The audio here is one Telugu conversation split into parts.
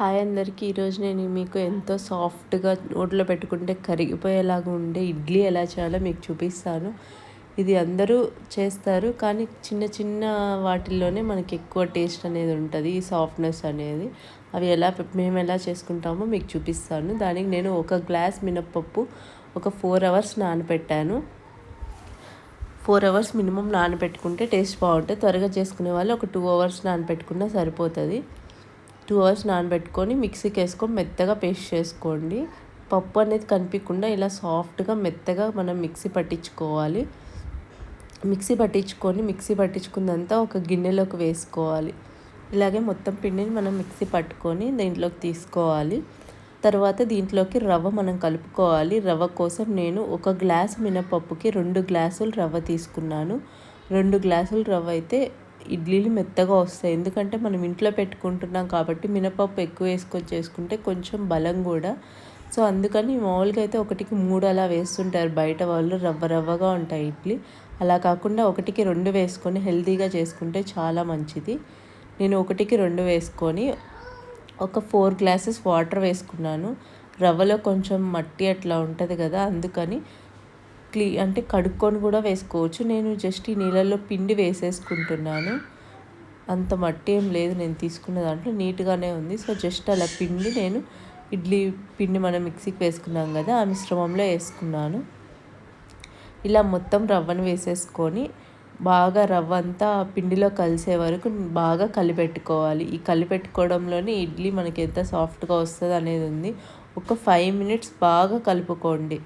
హాయ్ అందరికీ. ఈరోజు నేను మీకు ఎంతో సాఫ్ట్గా నోట్లో పెట్టుకుంటే కరిగిపోయేలాగా ఉండే ఇడ్లీ ఎలా చేయాలో మీకు చూపిస్తాను. ఇది అందరూ చేస్తారు కానీ చిన్న చిన్న వాటిల్లోనే మనకి ఎక్కువ టేస్ట్ అనేది ఉంటుంది ఈ సాఫ్ట్నెస్ అనేది. అవి ఎలా మేము ఎలా చేసుకుంటామో మీకు చూపిస్తాను. దానికి నేను ఒక గ్లాస్ మినప్పప్పు ఒక ఫోర్ అవర్స్ నానబెట్టాను ఫోర్ అవర్స్ మినిమం నానబెట్టుకుంటే టేస్ట్ బాగుంటుంది. త్వరగా చేసుకునే వాళ్ళు ఒక టూ అవర్స్ నానబెట్టుకున్నా సరిపోతుంది. టూ అవర్స్ నానబెట్టుకొని మిక్సీకి వేసుకొని మెత్తగా పేస్ట్ చేసుకోండి. పప్పు అనేది కనిపించకుండా ఇలా సాఫ్ట్గా మెత్తగా మనం మిక్సీ పట్టించుకోవాలి. మిక్సీ పట్టించుకొని మిక్సీ పట్టించుకున్నంత ఒక గిన్నెలోకి వేసుకోవాలి. ఇలాగే మొత్తం పిండిని మనం మిక్సీ పట్టుకొని దీంట్లోకి తీసుకోవాలి. తర్వాత దీంట్లోకి రవ్వ మనం కలుపుకోవాలి. రవ్వ కోసం నేను ఒక గ్లాస్ మినపప్పుకి రెండు గ్లాసులు రవ్వ తీసుకున్నాను. రెండు గ్లాసులు రవ్వ అయితే ఇడ్లీలు మెత్తగా వస్తాయి. ఎందుకంటే మనం ఇంట్లో పెట్టుకుంటున్నాం కాబట్టి మినపప్పు ఎక్కువ వేసుకొని చేసుకుంటే కొంచెం బలం కూడా. సో అందుకని మామూలుగా అయితే ఒకటికి మూడు అలా వేస్తుంటారు. బయట వాళ్ళు రవ్వ రవ్వగా ఉంటాయి ఇడ్లీ. అలా కాకుండా ఒకటికి రెండు వేసుకొని హెల్తీగా చేసుకుంటే చాలా మంచిది. నేను ఒకటికి రెండు వేసుకొని ఒక ఫోర్ గ్లాసెస్ వాటర్ వేసుకున్నాను. రవ్వలో కొంచెం మట్టి అట్లా ఉంటుంది కదా అందుకని క్లీ అంటే కడుక్కొని కూడా వేసుకోవచ్చు. నేను జస్ట్ ఈ నీళ్ళల్లో పిండి వేసేసుకుంటున్నాను. అంత మట్టి ఏం లేదు. నేను తీసుకున్న దాంట్లో నీట్గానే ఉంది. సో జస్ట్ అలా పిండి నేను ఇడ్లీ పిండి మనం మిక్సీకి వేసుకున్నాం కదా ఆ మిశ్రమంలో వేసుకున్నాను. ఇలా మొత్తం రవ్వను వేసేసుకొని బాగా రవ్వ అంతా పిండిలో కలిసే వరకు బాగా కలిపెట్టుకోవాలి. ఈ కలిపెట్టుకోవడంలోనే ఇడ్లీ మనకి ఎంత సాఫ్ట్గా వస్తుంది అనేది ఉంది. ఒక ఫైవ్ మినిట్స్ బాగా కలుపుకోండి.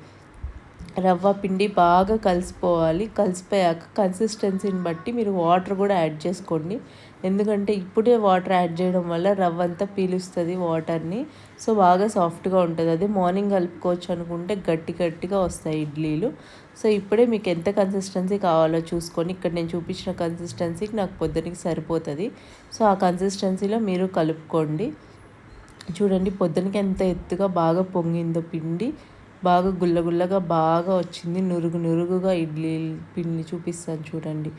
రవ్వ పిండి బాగా కలిసిపోవాలి. కలిసిపోయాక కన్సిస్టెన్సీని బట్టి మీరు వాటర్ కూడా యాడ్ చేసుకోండి. ఎందుకంటే ఇప్పుడే వాటర్ యాడ్ చేయడం వల్ల రవ్వ అంతా పీలుస్తుంది వాటర్ని సో బాగా సాఫ్ట్గా ఉంటుంది. అదే మార్నింగ్ కలుపుకోవచ్చు అనుకుంటే గట్టి గట్టిగా వస్తాయి ఇడ్లీలు. సో ఇప్పుడే మీకు ఎంత కన్సిస్టెన్సీ కావాలో చూసుకొని ఇక్కడ నేను చూపించిన కన్సిస్టెన్సీకి నాకు పొద్దునకి సరిపోతుంది. సో ఆ కన్సిస్టెన్సీలో మీరు కలుపుకోండి. చూడండి పొద్దునకి ఎంత ఎత్తుగా బాగా పొంగిందో పిండి. బాగా గుల్లగుల్లగా బాగా వచ్చింది. నురుగు నురుగుగా ఇడ్లీ పిండి చూపిస్తాను చూడండి.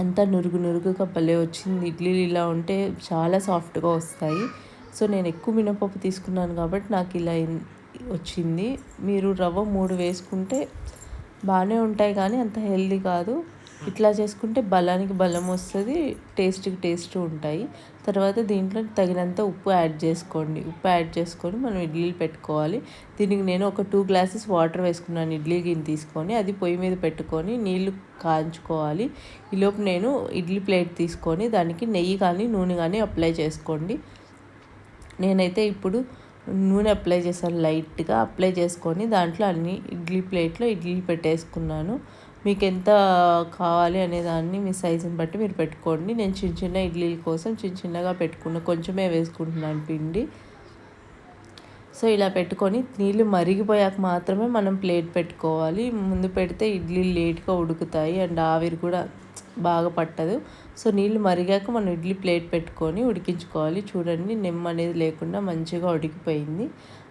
అంతా నురుగు నురుగుగా భలే వచ్చింది. ఇడ్లీలు ఇలా ఉంటే చాలా సాఫ్ట్గా వస్తాయి. సో నేను ఎక్కువ మినపప్పు తీసుకున్నాను కాబట్టి నాకు ఇలా వచ్చింది. మీరు రవ్వ మూడు వేసుకుంటే బాగానే ఉంటాయి కానీ అంత హెల్దీ కాదు. ఇట్లా చేసుకుంటే బలానికి బలం వస్తుంది టేస్ట్కి టేస్ట్ ఉంటాయి. తర్వాత దీంట్లో తగినంత ఉప్పు యాడ్ చేసుకోండి. ఉప్పు యాడ్ చేసుకొని మనం ఇడ్లీలు పెట్టుకోవాలి. దీనికి నేను ఒక టూ గ్లాసెస్ వాటర్ వేసుకున్నాను ఇడ్లీ గిన్నె తీసుకొని. అది పొయ్యి మీద పెట్టుకొని నీళ్ళు కాంచుకోవాలి. ఈలోపు నేను ఇడ్లీ ప్లేట్ తీసుకొని దానికి నెయ్యి కానీ నూనె కానీ అప్లై చేసుకోండి. నేనైతే ఇప్పుడు నూనె అప్లై చేశాను లైట్గా అప్లై చేసుకొని దాంట్లో అన్ని ఇడ్లీ ప్లేట్లో ఇడ్లీ పెట్టేసుకున్నాను. మీకు ఎంత కావాలి అనే దాన్ని మీ సైజుని బట్టి మీరు పెట్టుకోండి. నేను చిన్న చిన్న ఇడ్లీల కోసం చిన్న చిన్నగా పెట్టుకున్న కొంచెమే వేసుకుంటున్నాను పిండి. సో ఇలా పెట్టుకొని నీళ్ళు మరిగిపోయాక మాత్రమే మనం ప్లేట్ పెట్టుకోవాలి. ముందు పెడితే ఇడ్లీ లేట్గా ఉడుకుతాయి. అండ్ ఆవిరి కూడా బాగా పట్టదు. సో నీళ్ళు మరిగాక మనం ఇడ్లీ ప్లేట్ పెట్టుకొని ఉడికించుకోవాలి. చూడండి నిమ్మ అనేది లేకుండా మంచిగా ఉడికిపోయింది.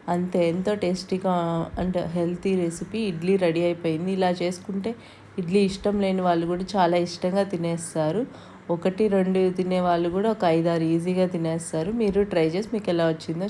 అంతే ఎంతో టేస్టీగా అంటే హెల్తీ రెసిపీ. ఇడ్లీ రెడీ అయిపోయింది. ఇలా చేసుకుంటే ఇడ్లీ ఇష్టం లేని వాళ్ళు కూడా చాలా ఇష్టంగా తినేస్తారు. ఒకటి రెండు తినే వాళ్ళు కూడా ఒక ఐదారు ఈజీగా తినేస్తారు. మీరు ట్రై చేసి మీకు ఎలా వచ్చిందో